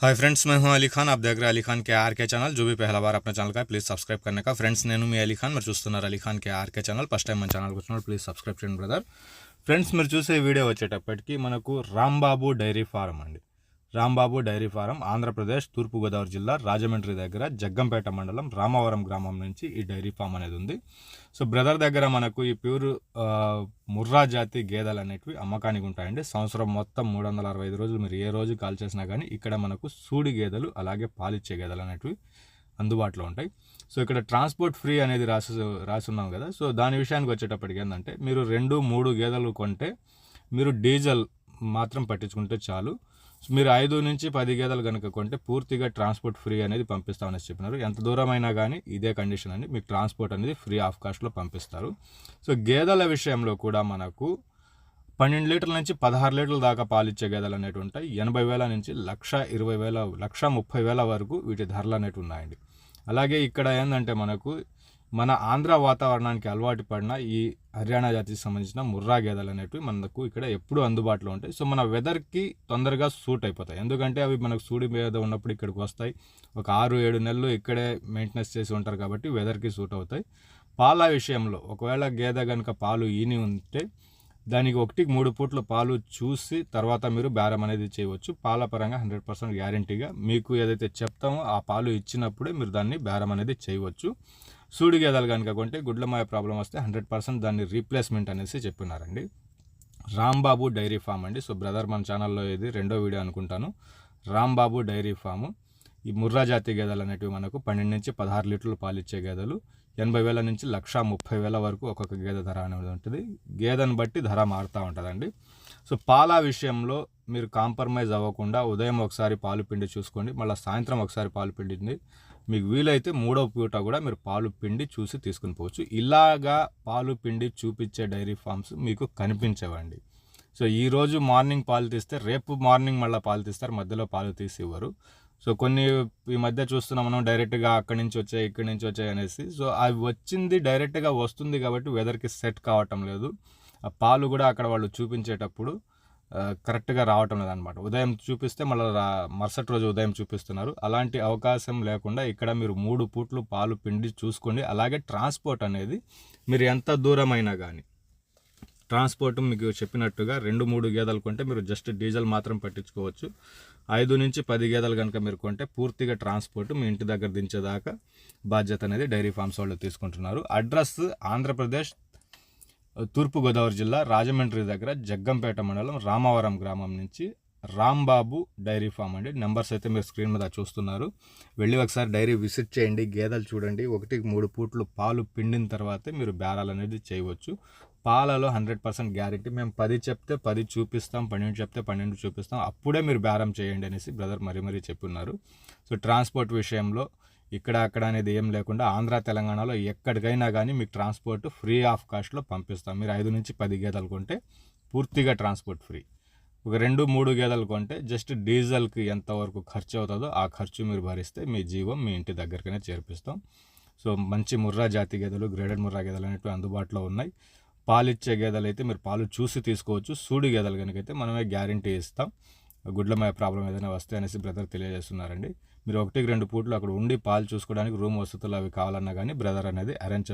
Hi friends मैं हूं अली खान आप देख रहे हैं अली खान के आर के चैनल जो भी पहला बार अपने ఛానల్ का ప్లీజ్ సబ్స్క్రైబ్ करने का ఫ్రెండ్స్ నేను మీ అలీ ఖాన్ మీరు చూస్తున్నారు అలీ ఖాన్ కే ఆర్కే ఛానల్ ఫస్ట్ టైం మన ఛానల్కి వచ్చినప్పుడు ప్లీజ్ సబ్స్క్రైబ్ చేయండి బ్రదర్ ఫ్రెండ్స్ మీరు చూసే వీడియో వచ్చేటప్పటికి మనకు రాంబాబు డైరీ ఫారం అండి రాంబాబు డైరీ ఫారం ఆంధ్రప్రదేశ్ తూర్పుగోదావరి జిల్లా రాజమండ్రి దగ్గర జగ్గంపేట మండలం రామవరం గ్రామం నుంచి ఈ డైరీ ఫామ్ అనేది ఉంది. సో బ్రదర్ దగ్గర మనకు ఈ ప్యూర్ ముర్రా జాతి గేదెలు అనేటివి అమ్మకానికి ఉంటాయండి. సంవత్సరం మొత్తం మూడు వందల అరవై ఐదు రోజులు మీరు ఏ రోజు కాల్ చేసినా కానీ ఇక్కడ మనకు సూడి గేదెలు అలాగే పాలిచ్చే గేదెలు అనేటివి అందుబాటులో ఉంటాయి. సో ఇక్కడ ట్రాన్స్పోర్ట్ ఫ్రీ అనేది రాసి రాసున్నాం కదా. సో దాని విషయానికి వచ్చేటప్పటికి ఏంటంటే మీరు రెండు మూడు గేదెలు కొంటే మీరు డీజిల్ మాత్రం పట్టించుకుంటే చాలు. మీరు ఐదు నుంచి పది గేదెలు కనుక కొంటే పూర్తిగా ట్రాన్స్పోర్ట్ ఫ్రీ అనేది పంపిస్తామని చెప్పినారు. ఎంత దూరం అయినా కానీ ఇదే కండిషన్ అండి మీకు ట్రాన్స్పోర్ట్ అనేది ఫ్రీ ఆఫ్ కాస్ట్లో పంపిస్తారు. సో గేదెల విషయంలో కూడా మనకు పన్నెండు లీటర్ల నుంచి పదహారు లీటర్ల దాకా పాలిచ్చే గేదెలు అనేవి ఉంటాయి. ఎనభై వేల నుంచి లక్ష ఇరవై వేల లక్ష ముప్పై వేల వరకు వీటి ధరలు అనేవి ఉన్నాయండి. అలాగే ఇక్కడ ఏంటంటే మనకు మన ఆంధ్ర వాతావరణానికి అలవాటు పడిన ఈ హర్యానా జాతికి సంబంధించిన ముర్రా గేదెలు అనేటివి మనకు ఇక్కడ ఎప్పుడూ అందుబాటులో ఉంటాయి. సో మన వెదర్కి తొందరగా సూట్ అయిపోతాయి. ఎందుకంటే అవి మనకు సూడి మీద ఉన్నప్పుడు ఇక్కడికి వస్తాయి. ఒక ఆరు ఏడు నెలలు ఇక్కడే మెయింటెనెన్స్ చేసి ఉంటారు కాబట్టి వెదర్కి సూట్ అవుతాయి. పాల విషయంలో ఒకవేళ గేదె కనుక పాలు ఈని ఉంటే దానికి ఒకటి మూడు పూట్ల పాలు చూసి తర్వాత మీరు బేరం అనేది చేయవచ్చు. పాల పరంగా హండ్రెడ్ పర్సెంట్ గ్యారంటీగా మీకు ఏదైతే చెప్తామో ఆ పాలు ఇచ్చినప్పుడే మీరు దాన్ని బేరం అనేది చేయవచ్చు. సూడి గేదెలు కనుక కొంటే గుడ్లమాయ ప్రాబ్లం వస్తే హండ్రెడ్ పర్సెంట్ దాన్ని రీప్లేస్మెంట్ అనేసి చెప్పినారండి. రాంబాబు డైరీ ఫామ్ అండి. సో బ్రదర్ మన ఛానల్లో ఇది రెండో వీడియో అనుకుంటాను. Rambabu dairy farm. ఈ ముర్రా జాతి గేదెలు అనేటివి మనకు పన్నెండు నుంచి పదహారు లీటర్లు పాలిచ్చే గేదెలు. ఎనభై వేల నుంచి లక్ష ముప్పై వేల వరకు ఒక్కొక్క గేదె ధర అనేది ఉంటుంది. గేదెను బట్టి ధర మారుతూ ఉంటుందండి. సో పాల విషయంలో మీరు కాంప్రమైజ్ అవ్వకుండా ఉదయం ఒకసారి పాలు పిండి చూసుకోండి మళ్ళీ సాయంత్రం ఒకసారి పాలు పిండింది. మీకు వీలైతే మూడో పూట కూడా మీరు పాలు పిండి చూసి తీసుకుని పోవచ్చు. ఇలాగా పాలు పిండి చూపించే డైరీ ఫామ్స్ మీకు కనిపించవండి. సో ఈరోజు మార్నింగ్ పాలు తీస్తే రేపు మార్నింగ్ మళ్ళీ పాలు తీస్తారు మధ్యలో పాలు తీసి ఇవ్వరు. సో కొన్ని ఈ మధ్య చూస్తున్నాం మనం డైరెక్ట్గా అక్కడి నుంచి వచ్చాయి ఇక్కడి నుంచి వచ్చాయి అనేసి. సో అవి వచ్చింది డైరెక్ట్గా వస్తుంది కాబట్టి వెదర్కి సెట్ కావటం లేదు. ఆ పాలు కూడా అక్కడ వాళ్ళు చూపించేటప్పుడు కరెక్ట్గా రావటం లేదనమాట ఉదయం చూపిస్తే మళ్ళీ మరుసటి రోజు ఉదయం చూపిస్తున్నారు. అలాంటి అవకాశం లేకుండా ఇక్కడ మీరు మూడు పూట్లు పాలు పిండి చూసుకోండి. అలాగే ట్రాన్స్పోర్ట్ అనేది మీరు ఎంత దూరమైనా కానీ ట్రాన్స్పోర్ట్ మీకు చెప్పినట్టుగా రెండు మూడు గేదెలు కొంటే మీరు జస్ట్ డీజిల్ మాత్రం పట్టించుకోవచ్చు. ఐదు నుంచి పది గేదెలు కనుక మీరు కొంటే పూర్తిగా ట్రాన్స్పోర్ట్ మీ ఇంటి దగ్గర దించేదాకా బాధ్యత అనేది డైరీ ఫార్మ్స్ వాళ్ళు తీసుకుంటున్నారు. అడ్రస్ ఆంధ్రప్రదేశ్ తూర్పుగోదావరి జిల్లా రాజమండ్రి దగ్గర జగ్గంపేట మండలం రామవరం గ్రామం నుంచి రాంబాబు డైరీ ఫామ్ అండి. నెంబర్స్ అయితే మీరు స్క్రీన్ మీద చూస్తున్నారు. వెళ్ళి ఒకసారి డైరీ విజిట్ చేయండి గేదెలు చూడండి. ఒకటి మూడు పూట్లు పాలు పిండిన తర్వాతే మీరు బేరాలు అనేది చేయవచ్చు. పాలలో హండ్రెడ్ పర్సెంట్ గ్యారెంటీ. మేము పది చెప్తే పది చూపిస్తాం పన్నెండు చెప్తే పన్నెండు చూపిస్తాం. అప్పుడే మీరు బేరం చేయండి అనేసి బ్రదర్ మరీ మరీ చెప్పున్నారు సో ట్రాన్స్పోర్ట్ విషయంలో ఇక్కడ అక్కడ అనేది ఏం లేకుండా ఆంధ్ర తెలంగాణలో ఎక్కడికైనా కానీ మీకు ట్రాన్స్పోర్ట్ ఫ్రీ ఆఫ్ కాస్ట్లో పంపిస్తాం. మీరు ఐదు నుంచి పది గేదెలు కొంటే పూర్తిగా ట్రాన్స్పోర్ట్ ఫ్రీ. ఒక రెండు మూడు గేదెలు కొంటే జస్ట్ డీజిల్కి ఎంతవరకు ఖర్చు అవుతుందో ఆ ఖర్చు మీరు భరిస్తే మీ జీవం మీ ఇంటి దగ్గరకనే చేర్పిస్తాం. సో మంచి ముర్రా జాతి గేదెలు గ్రేడెడ్ ముర్రా గేదెలు అనేవి అందుబాటులో ఉన్నాయి. పాలిచ్చే గేదెలు అయితే మీరు పాలు చూసి తీసుకోవచ్చు. సూడి గేదెలు కనుకైతే మనమే గ్యారంటీ ఇస్తాం. గుడ్లమయ ప్రాబ్లం ఏదైనా వస్తే అనేసి బ్రదర్ తెలియజేస్తున్నారండి. మీరు ఒకటికి రెండు పూట్లు అక్కడ ఉండి పాలు చూసుకోవడానికి రూమ్ వసతులు అవి కావాలన్నా కానీ బ్రదర్ అనేది అరేంజ్